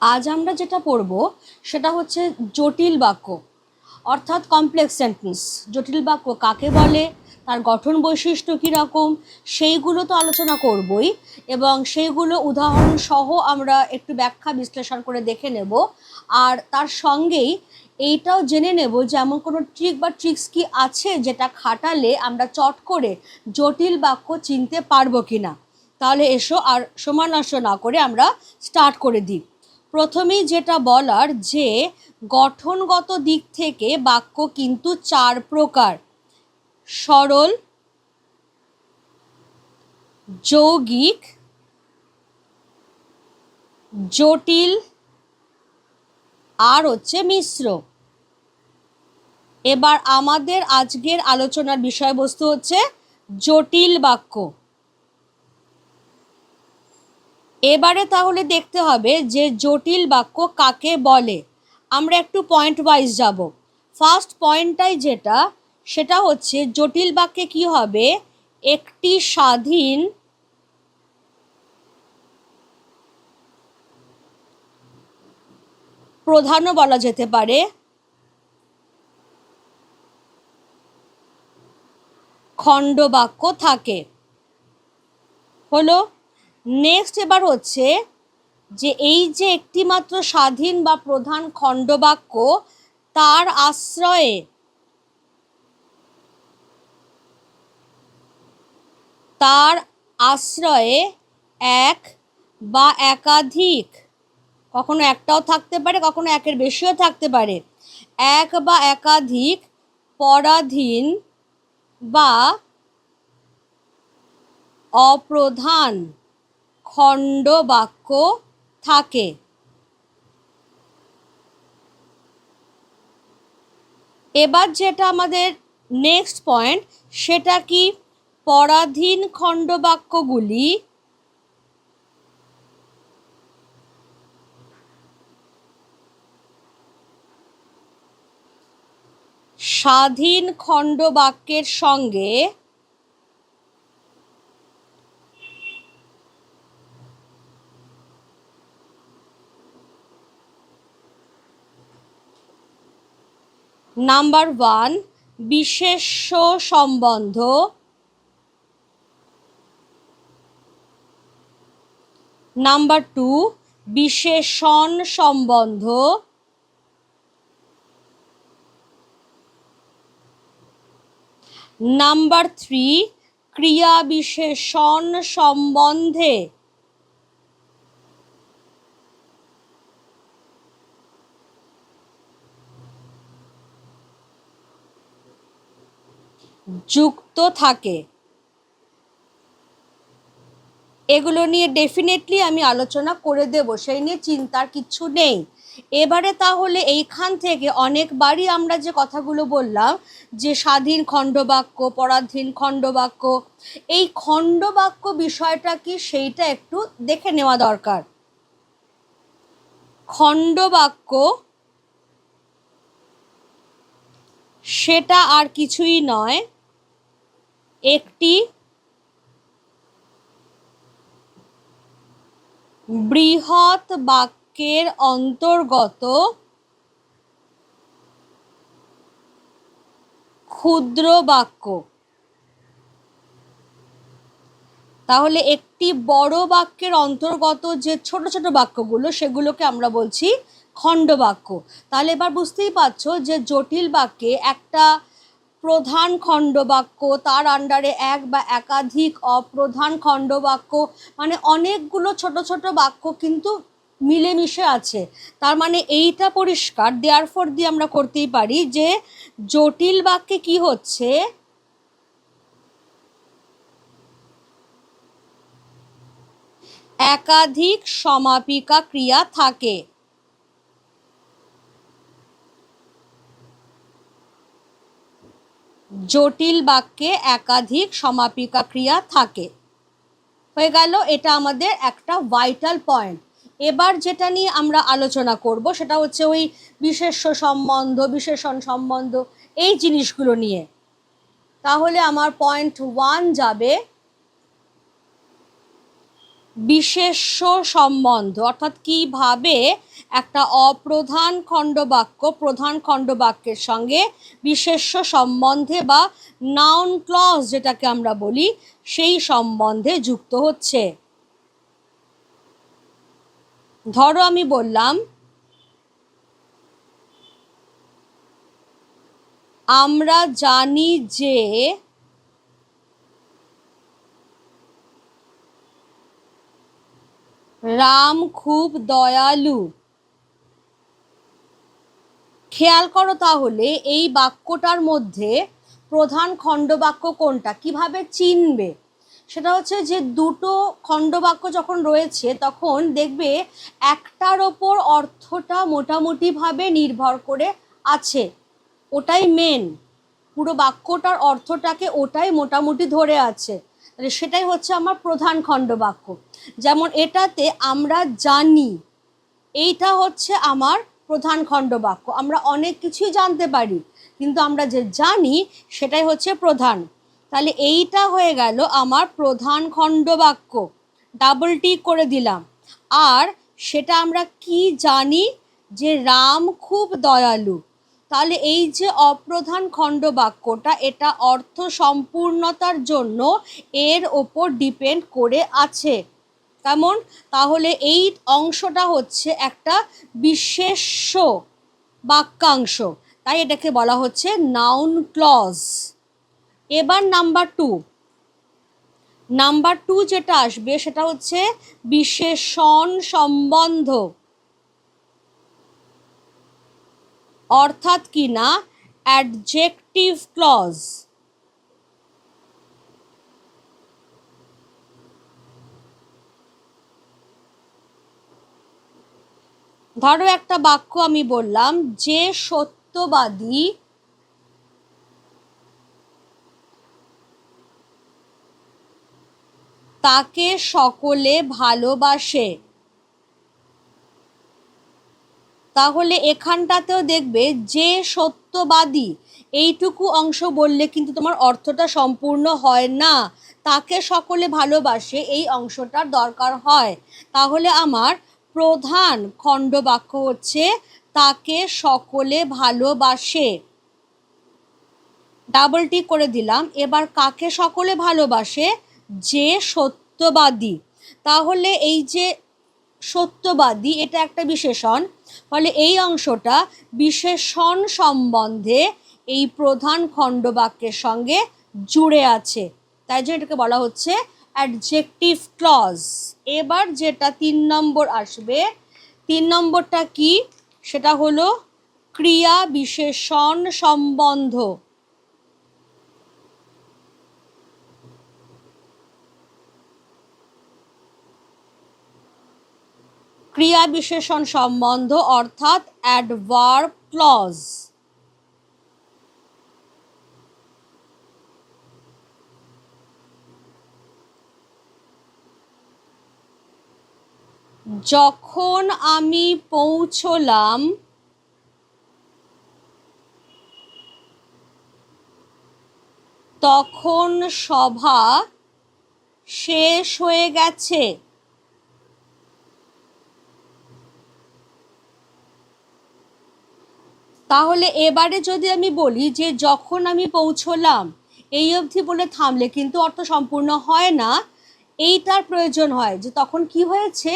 আজ আমরা যেটা পড়ব, সেটা হচ্ছে জটিল বাক্য, অর্থাৎ কমপ্লেক্স সেন্টেন্স জটিল বাক্য কাকে বলে, তার গঠন বৈশিষ্ট্য কীরকম সেইগুলো তো আলোচনা করবই, এবং সেইগুলো উদাহরণ সহ আমরা একটু ব্যাখ্যা বিশ্লেষণ করে দেখে নেব। আর তার সঙ্গেই এইটাও জেনে নেব যে এমন কোনো ট্রিক বা ট্রিক্স কি আছে যেটা খাটালে আমরা চট করে জটিল বাক্য চিনতে পারব কি না তাহলে এসো আর সময় নষ্ট না করে আমরা স্টার্ট করে দিই। প্রথমেই যেটা বলার যে, গঠনগত দিক থেকে বাক্য কিন্তু চার প্রকার। সরল, যৌগিক, জটিল, আর হচ্ছে মিশ্র। এবার আমাদের আজকের আলোচনার বিষয়বস্তু হচ্ছে জটিল বাক্য। এবারে তাহলে দেখতে হবে যে জটিল বাক্য কাকে বলে। আমরা একটু পয়েন্ট ওয়াইজ যাব। ফার্স্ট পয়েন্টটাই যেটা, সেটা হচ্ছে জটিল বাক্যে কি হবে? একটি স্বাধীন প্রধানও বলা যেতে পারে। খণ্ডবাক্য থাকে। হলো নেক্সট এবার হচ্ছে যে এই যে একটিমাত্র স্বাধীন বা প্রধান খণ্ডবাক্য, তার আশ্রয়ে তার আশ্রয়ে এক বা একাধিক, কখনো একটাও থাকতে পারে, কখনো একের বেশিও থাকতে পারে, এক বা একাধিক পরাধীন বা অপ্রধান। খণ্ড বাক্য থাকে। এবার যেটা আমাদের নেক্সট পয়েন্ট সেটা কি? পরাধীন খণ্ডবাক্যগুলি স্বাধীন খণ্ডবাক্যের সঙ্গে নাম্বার ওয়ান বিশেষ্য সম্বন্ধ. নাম্বার টু বিশেষণ সম্বন্ধ. নাম্বার থ্রি ক্রিয়া বিশেষণ সম্বন্ধে. যুক্ত থাকে। এগুলো নিয়ে ডেফিনেটলি আমি আলোচনা করে দেব, সেই নিয়ে চিন্তার কিচ্ছু নেই। এবারে তাহলে এইখান থেকে অনেকবারই আমরা যে কথাগুলো বললাম, যে স্বাধীন খণ্ডবাক্য, পরাধীন খণ্ডবাক্য, এই খণ্ডবাক্য বিষয়টা কি সেইটা একটু দেখে নেওয়া দরকার। খণ্ডবাক্য সেটা আর কিছুই নয়। একটি বৃহৎ বাক্যের অন্তর্গত ক্ষুদ্র বাক্য। তাহলে একটি বড় বাক্যের অন্তর্গত যে ছোট ছোট বাক্যগুলো, সেগুলোকে আমরা বলছি খণ্ড বাক্য। তাহলে এবার বুঝতেই পারছ যে জটিল বাক্যে একটা প্রধান খণ্ডবাক্য, তার আন্ডারে এক বা একাধিক অপ্রধান খণ্ডবাক্য মানে অনেকগুলো ছোট ছোট বাক্য কিন্তু মিলেমিশে আছে। তার মানে এইটা পরিষ্কার দেয়ার ফর দিয়ে আমরা করতেই পারি যে জটিল বাক্যে কি হচ্ছে? একাধিক সমাপিকা ক্রিয়া থাকে। জটিল বাক্যে একাধিক সমাপিকা ক্রিয়া থাকে। হয়ে গেল, এটা আমাদের একটা ভাইটাল পয়েন্ট এবার যেটা নিয়ে আমরা আলোচনা করব, সেটা হচ্ছে ওই বিশেষ্য সম্বন্ধ, বিশেষণ সম্বন্ধ, এই জিনিসগুলো নিয়ে। তাহলে আমার পয়েন্ট ওয়ান যাবে বিশেষ্য সম্বন্ধ, অর্থাৎ কীভাবে একটা অপ্রধান খণ্ডবাক্য, প্রধান খণ্ডবাক্যের সঙ্গে বিশেষ্য সম্বন্ধে বা নাউন ক্লজ যেটাকে আমরা বলি, সেই সম্বন্ধে যুক্ত হচ্ছে। ধরো আমি বললাম, আমরা জানি যে রাম খুব দয়ালু। খেয়াল করো তাহলে, এই বাক্যটার মধ্যে প্রধান খণ্ডবাক্য কোনটা? কীভাবে চিনবে? সেটা হচ্ছে যে দুটো খণ্ডবাক্য যখন রয়েছে, তখন দেখবে একটার ওপর অর্থটা মোটামুটিভাবে নির্ভর করে আছে। ওটাই মেন পুরো বাক্যটার অর্থটাকে ওটাই মোটামুটি ধরে আছে। তাহলে সেটাই হচ্ছে আমার প্রধান খণ্ডবাক্য। যেমন এটাতে আমরা জানি, এইটা হচ্ছে আমার প্রধান খণ্ডবাক্য। আমরা অনেক কিছুই জানতে পারি, কিন্তু আমরা যে জানি সেটাই হচ্ছে প্রধান। তাহলে এইটা হয়ে গেল আমার প্রধান খণ্ডবাক্য। ডাবল টি করে দিলাম। আর সেটা আমরা কি জানি? যে রাম খুব দয়ালু। তাহলে এই যে অপ্রধান খণ্ড বাক্যটা, এটা অর্থ সম্পূর্ণতার জন্য এর ওপর ডিপেন্ড করে আছে। কেমন? তাহলে এই অংশটা হচ্ছে একটা বিশেষ্য বাক্যাংশ। তাই এটাকে বলা হচ্ছে নাউন ক্লজ এবার নাম্বার টু নাম্বার টু যেটা আসবে সেটা হচ্ছে বিশেষণ সম্বন্ধ। অর্থাৎ কি না? অ্যাডজেক্টিভ ক্লজ ধরো একটা বাক্য আমি বললাম, যে সত্যবাদী তাকে সকলে ভালোবাসে। তাহলে এখানটাতেও দেখবে যে সত্যবাদী, এইটুকু অংশ বললে কিন্তু তোমার অর্থটা সম্পূর্ণ হয় না। তাকে সকলে ভালোবাসে, এই অংশটার দরকার হয়। তাহলে আমার প্রধান খণ্ডবাক্য হচ্ছে, তাকে সকলে ভালোবাসে। ডাবল টিক করে দিলাম। এবার কাকে সকলে ভালোবাসে? যে সত্যবাদী। তাহলে এই যে সত্যবাদী, এটা একটা বিশেষণ। ফলে এই অংশটা বিশেষণ সম্বন্ধে এই প্রধান খণ্ডবাক্যের সঙ্গে জুড়ে আছে। তাই জন্য এটাকে বলা হচ্ছে অ্যাডজেক্টিভ ক্লজ এবার যেটা তিন নম্বর আসবে, তিন নম্বরটা কি? সেটা হলো ক্রিয়া বিশেষণ সম্বন্ধ। ক্রিয়া বিশেষণ সম্বন্ধ অর্থাৎ অ্যাডভার্ব ক্লজ যখন আমি পৌঁছলাম তখন সভা শেষ হয়ে গেছে। তাহলে এবারে যদি আমি বলি যে যখন আমি পৌঁছলাম, এই অবধি বলে থামলে কিন্তু অর্থ সম্পূর্ণ হয় না। এইটার প্রয়োজন হয় যে তখন কি হয়েছে?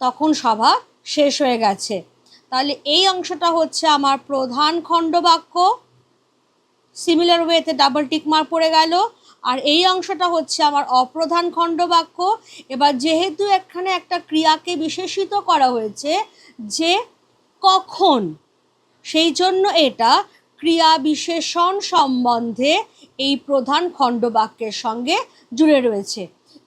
তখন সভা শেষ হয়ে গেছে। তাহলে এই অংশটা হচ্ছে আমার প্রধান খণ্ডবাক্য সিমিলার ওয়েতে ডাবল টিক পড়ে গেল। আর এই অংশটা হচ্ছে আমার অপ্রধান খণ্ডবাক্য এবার যেহেতু এখানে একটা ক্রিয়াকে বিশেষিত করা হয়েছে যে কখন সেই জন্য এটা ক্রিয়া বিশেষণ সম্বন্ধে এই প্রধান খণ্ডবাক্যের সঙ্গে জুড়ে রয়েছে।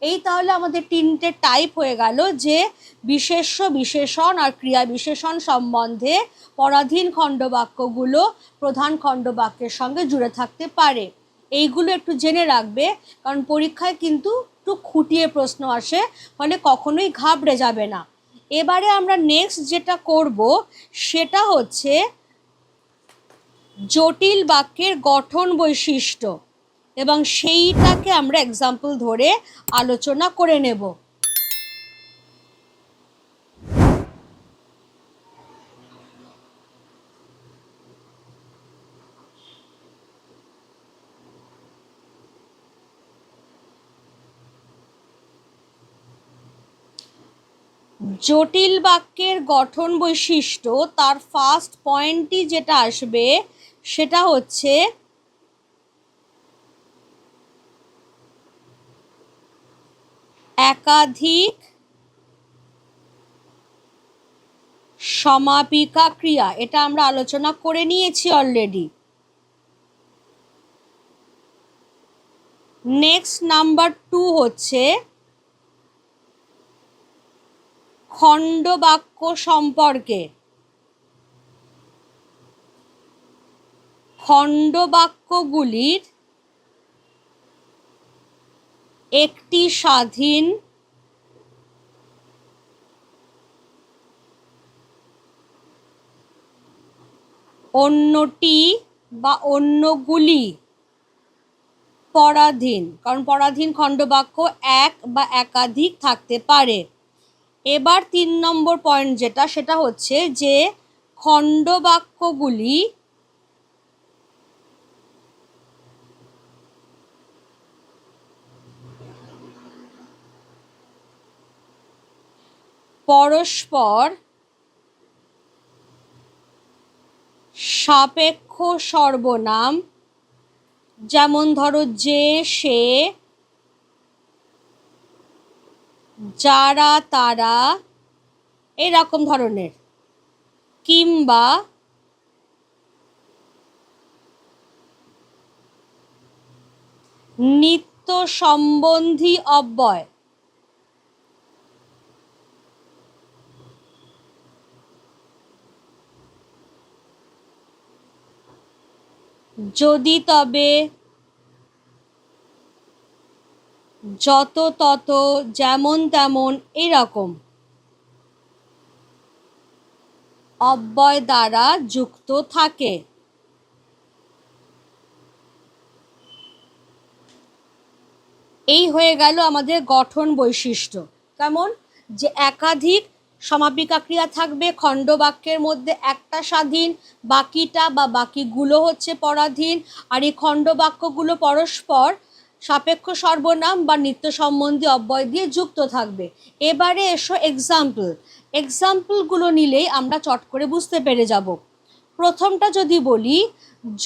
এই তাহলে আমাদের তিনটে টাইপ হয়ে গেল যে বিশেষ্য বিশেষণ আর ক্রিয়া বিশেষণ সম্বন্ধে পরাধীন খণ্ডবাক্যগুলো প্রধান খণ্ডবাক্যের সঙ্গে জুড়ে থাকতে পারে। এইগুলো একটু জেনে রাখবে, কারণ পরীক্ষায় কিন্তু একটু খুঁটিয়ে প্রশ্ন আসে, ফলে কখনোই ঘাবড়ে যাবে না। এবারে আমরা নেক্সট যেটা করব, সেটা হচ্ছে জটিল বাক্যের গঠন বৈশিষ্ট্য এবং সেইটাকে আমরা এক্সাম্পল ধরে আলোচনা করে নেব। জটিল বাক্যের গঠন বৈশিষ্ট্য, তার ফার্স্ট পয়েন্টটি যেটা আসবে সেটা হচ্ছে একাধিক সমাপিকা ক্রিয়া। এটা আমরা আলোচনা করে নিয়েছি অলরেডি নেক্সট নাম্বার টু হচ্ছে খণ্ডবাক্য সম্পর্কে। খণ্ডবাক্যগুলির একটি স্বাধীন অন্যটি বা অন্যগুলি পরাধীন, কারণ পরাধীন খণ্ডবাক্য এক বা একাধিক থাকতে পারে। এবার তিন নম্বর পয়েন্ট যেটা, সেটা হচ্ছে যে খণ্ডবাক্যগুলি পরস্পর সাপেক্ষ সর্বনাম। যেমন ধরো যে, সে, যারা, তারা, এরকম ধরনের। কিংবা নিত্য সম্বন্ধী অব্যয়। যদি তবে যত তত যেমন তেমন এরকম অব্যয় দ্বারা যুক্ত থাকে। এই হয়ে গেল আমাদের গঠন বৈশিষ্ট্য। কেমন? যে একাধিক সমাপিকা ক্রিয়া থাকবে। খণ্ডবাক্যের মধ্যে একটা স্বাধীন, বাকিটা বা বাকিগুলো হচ্ছে পরাধীন। আর এই খণ্ডবাক্যগুলো পরস্পর সাপেক্ষ সর্বনাম বা নিত্য সম্বন্ধী অব্যয় দিয়ে যুক্ত থাকবে। এবারে এসো এক্সাম্পল এক্সাম্পলগুলো নিলেই আমরা চট করে বুঝতে পেরে যাব। প্রথমটা যদি বলি,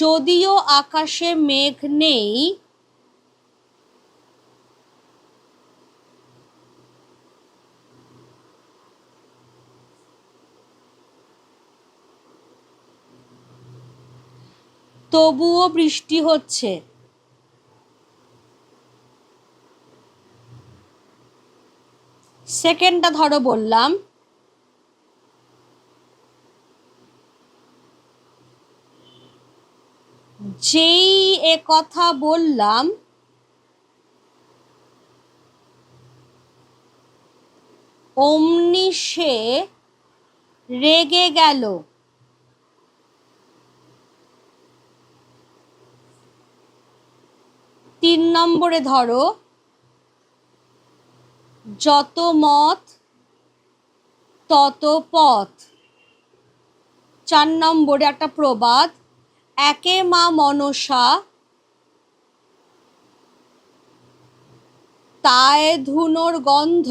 যদিও আকাশে মেঘ নেই তবুও বৃষ্টি হচ্ছে। সেকেন্ডটা ধরো বললাম। যেই এ কথা বললাম অমনি সে রেগে গেল। তিন নম্বরে ধরো, যত মত, তত পথ। চার নম্বরে একটা প্রবাদ, একে মা মনসা, তায় ধুনোর গন্ধ।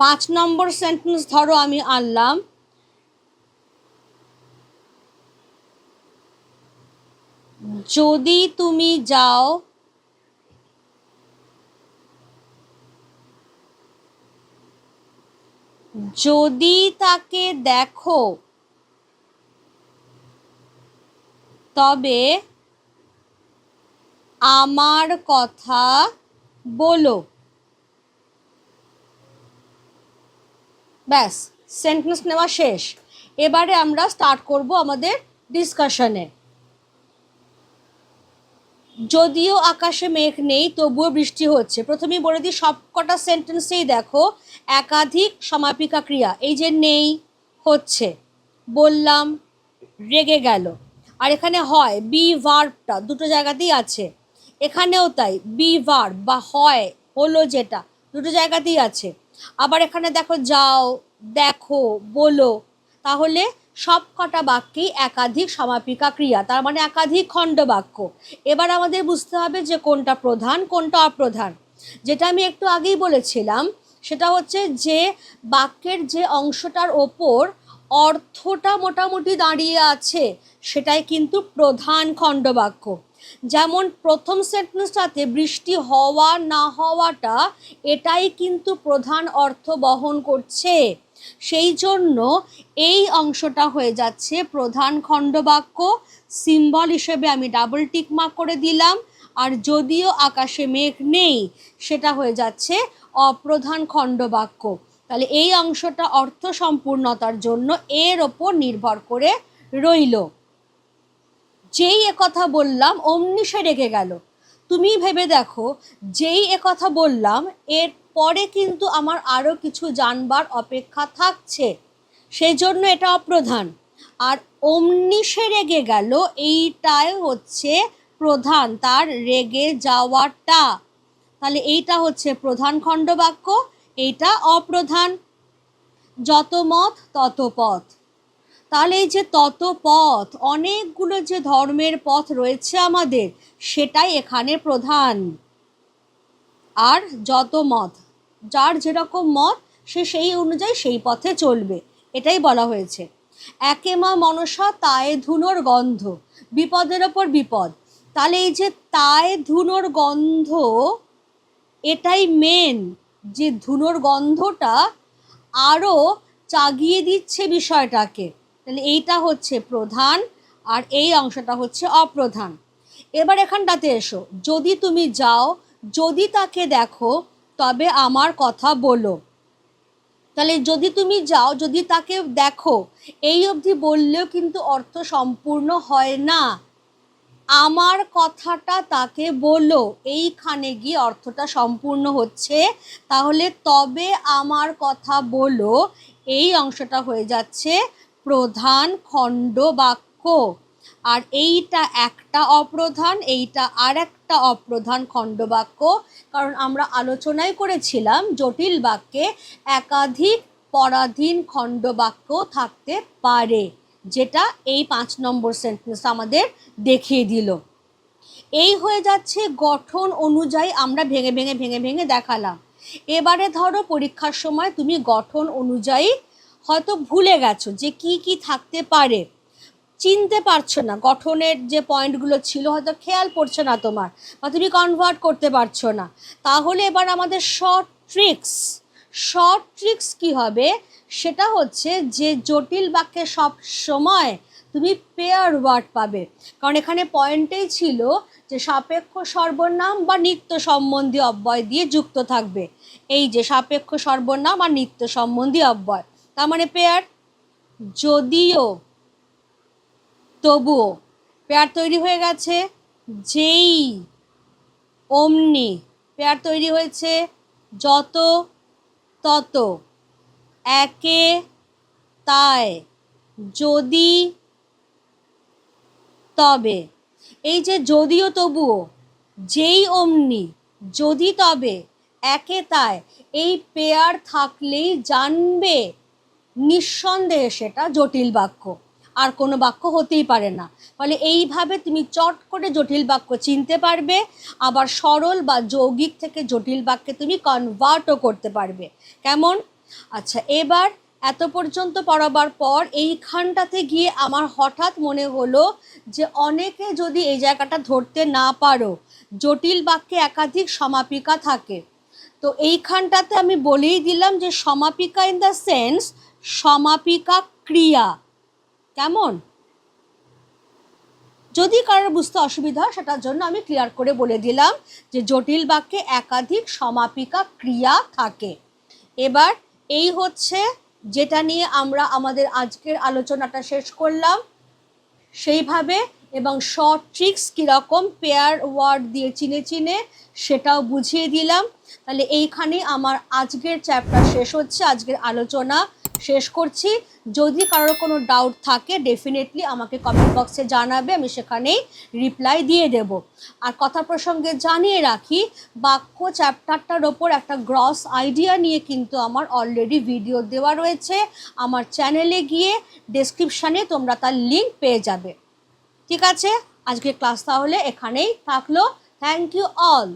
পাঁচ নম্বর সেন্টেন্স ধরো আমি আনলাম। যদি তুমি যাও, যদি তাকে দেখো, তবে আমার কথা বলো। ব্যাস সেন্টেন্স নেওয়া শেষ। এবারে আমরা স্টার্ট করব আমাদের ডিসকাশনে যদিও আকাশে মেঘ নেই, তবুও বৃষ্টি হচ্ছে। প্রথমেই বলে দিই, সবকটা সেন্টেন্সেই দেখো, একাধিক সমাপিকা ক্রিয়া। এই যে নেই, হচ্ছে, বললাম, রেগে গেল। আর এখানে হয় বি ভার্বটা দুটো জায়গাতেই আছে। এখানেও তাই বি ভার্ব বা হয়, হলো যেটা, দুটো জায়গাতেই আছে। আবার এখানে দেখো, যাও, দেখো, বলো, তাহলে সব কটা বাক্যেই একাধিক সমাপিকা ক্রিয়া, তার মানে একাধিক খণ্ড বাক্য। এবার আমাদের বুঝতে হবে যে কোনটা প্রধান, কোনটা অপ্রধান। যেটা আমি একটু আগেই বলেছিলাম, সেটা হচ্ছে যে বাক্যের যে অংশটার ওপর অর্থটা মোটামুটি দাঁড়িয়ে আছে, সেটাই কিন্তু প্রধান খণ্ডবাক্য যেমন প্রথম সেন্টেন্সটাতে বৃষ্টি হওয়া না হওয়াটা, এটাই কিন্তু প্রধান অর্থ বহন করছে। সেই জন্য এই অংশটা হয়ে যাচ্ছে প্রধান খণ্ডবাক্য সিম্বল হিসেবে আমি ডাবল টিক মার্ক করে দিলাম। আর যদিও আকাশে মেঘ নেই, সেটা হয়ে যাচ্ছে অপ্রধান খণ্ডবাক্য। তাহলে এই অংশটা অর্থ সম্পূর্ণতার জন্য এর ওপর নির্ভর করে রইল। যেই কথা বললাম অমনি সে রেগে গেল। তুমি ভেবে দেখো, যেই কথা বললাম, এর পরে কিন্তু আমার আরও কিছু জানবার অপেক্ষা থাকছে। সেই জন্য এটা অপ্রধান। আর অমনি সে রেগে গেল, এইটাই হচ্ছে প্রধান তার রেগে যাওয়াটা। তাহলে এইটা হচ্ছে প্রধান খণ্ডবাক্য, এইটা অপ্রধান। যত মত, তত পথ। তাহলে এই যে তত পথ, অনেকগুলো যে ধর্মের পথ রয়েছে আমাদের, সেটাই এখানে প্রধান। আর যত মত যার যেরকম মত, সে সেই অনুযায়ী সেই পথে চলবে। এটাই বলা হয়েছে। একে মা মনসা, তায়ে ধুনোর গন্ধ। বিপদের ওপর বিপদ। তাহলে এই যে তায়ে ধুনোর গন্ধ, এটাই মেন যে ধুনোর গন্ধটা আরও চাগিয়ে দিচ্ছে বিষয়টাকে। তাহলে এইটা হচ্ছে প্রধান আর এই অংশটা হচ্ছে অপ্রধান। এবার এখানটাতে এসো। যদি তুমি যাও, যদি তাকে দেখো তবে আমার কথা বলো। তাহলে যদি তুমি যাও, যদি তাকে দেখো, এই অবধি বললেও কিন্তু অর্থ সম্পূর্ণ হয় না। আমার কথাটা তাকে বলো, এইখানে গিয়ে অর্থটা সম্পূর্ণ হচ্ছে। তাহলে তবে আমার কথা বলো, এই অংশটা হয়ে যাচ্ছে প্রধান খণ্ড বাক্য। আর এইটা একটা অপ্রধান, এইটা আর একটা অপ্রধান খণ্ডবাক্য। কারণ আমরা আলোচনাই করেছিলাম জটিল বাক্যে একাধিক পরাধীন খণ্ডবাক্য থাকতে পারে, যেটা এই পাঁচ নম্বর সেন্টেন্স আমাদের দেখিয়ে দিল। এই হয়ে যাচ্ছে গঠন অনুযায়ী আমরা ভেঙে ভেঙে ভেঙে ভেঙে দেখালাম। এবারে ধরো পরীক্ষার সময় তুমি গঠন অনুযায়ী হয়তো ভুলে গেছো যে কি কি থাকতে পারে। চিনতে পারছ না, গঠনের যে পয়েন্টগুলো ছিল, হয়তো খেয়াল পড়ছে না তোমার, বা তুমি কনভার্ট করতে পারছ না। তাহলে এবার আমাদের শর্ট ট্রিক্স শর্ট ট্রিক্স কি হবে? সেটা হচ্ছে যে জটিল বাক্যে সব সময় তুমি পেয়ার ওয়ার্ড পাবে। কারণ এখানে পয়েন্টেই ছিল যে সাপেক্ষ সর্বনাম বা নিত্য সম্বন্ধী অব্যয় দিয়ে যুক্ত থাকবে। এই যে সাপেক্ষ সর্বনাম আর নিত্য সম্বন্ধী অব্যয়, তার মানে পেয়ার যদিও তবুও পেয়ার তৈরি হয়ে গেছে যেই অমনি। পেয়ার তৈরি হয়েছে যত তত। একে তাই যদি তবে। এই যে যদিও তবুও, যেই অমনি যদি তবে, একে তাই এই পেয়ার থাকলেই জানবে নিঃসন্দেহে সেটা জটিল বাক্য। আর কোনো বাক্য হতেই পারে না। ফলে এইভাবে তুমি চট করে জটিল বাক্য চিনতে পারবে, আবার সরল বা যৌগিক থেকে জটিল বাক্যে তুমি কনভার্টও করতে পারবে। কেমন? আচ্ছা এবার এত পর্যন্ত পড়াবার পর এইখানটাতে গিয়ে আমার হঠাৎ মনে হলো যে অনেকে যদি এই জায়গাটা ধরতে না পারো, জটিল বাক্যে একাধিক সমাপিকা থাকে। তো এইখানটাতে আমি বলেই দিলাম যে সমাপিকা ইন দ্য সেন্স সমাপিকা ক্রিয়া। কেমন? যদি কারোর বুঝতে অসুবিধা হয়, সেটার জন্য আমি ক্লিয়ার করে বলে দিলাম যে জটিল বাক্যে একাধিক সমাপিকা ক্রিয়া থাকে। এবার এই হচ্ছে যেটা নিয়ে আমরা আমাদের আজকের আলোচনাটা শেষ করলাম। সেইভাবে এবং শর্ট ট্রিক্স কীরকম পেয়ার ওয়ার্ড দিয়ে চিনে চিনে সেটাও বুঝিয়ে দিলাম। তাহলে এইখানে আমার আজকের চ্যাপ্টার শেষ হচ্ছে, আজকের আলোচনা। শেষ করছি। যদি কারোর কোনো ডাউট থাকে ডেফিনেটলি আমাকে কমেন্ট বক্সে জানাবে, আমি সেখানেই রিপ্লাই দিয়ে দেব। আর কথা প্রসঙ্গে জানিয়ে রাখি, বাক্য চ্যাপ্টারটার ওপর একটা গ্রস আইডিয়া নিয়ে কিন্তু আমার অলরেডি ভিডিও দেওয়া রয়েছে। আমার চ্যানেলে গিয়ে ডেসক্রিপশানে তোমরা তার লিঙ্ক পেয়ে যাবে। ঠিক আছে? আজকে ক্লাস তাহলে এখানেই থাকল। Thank you all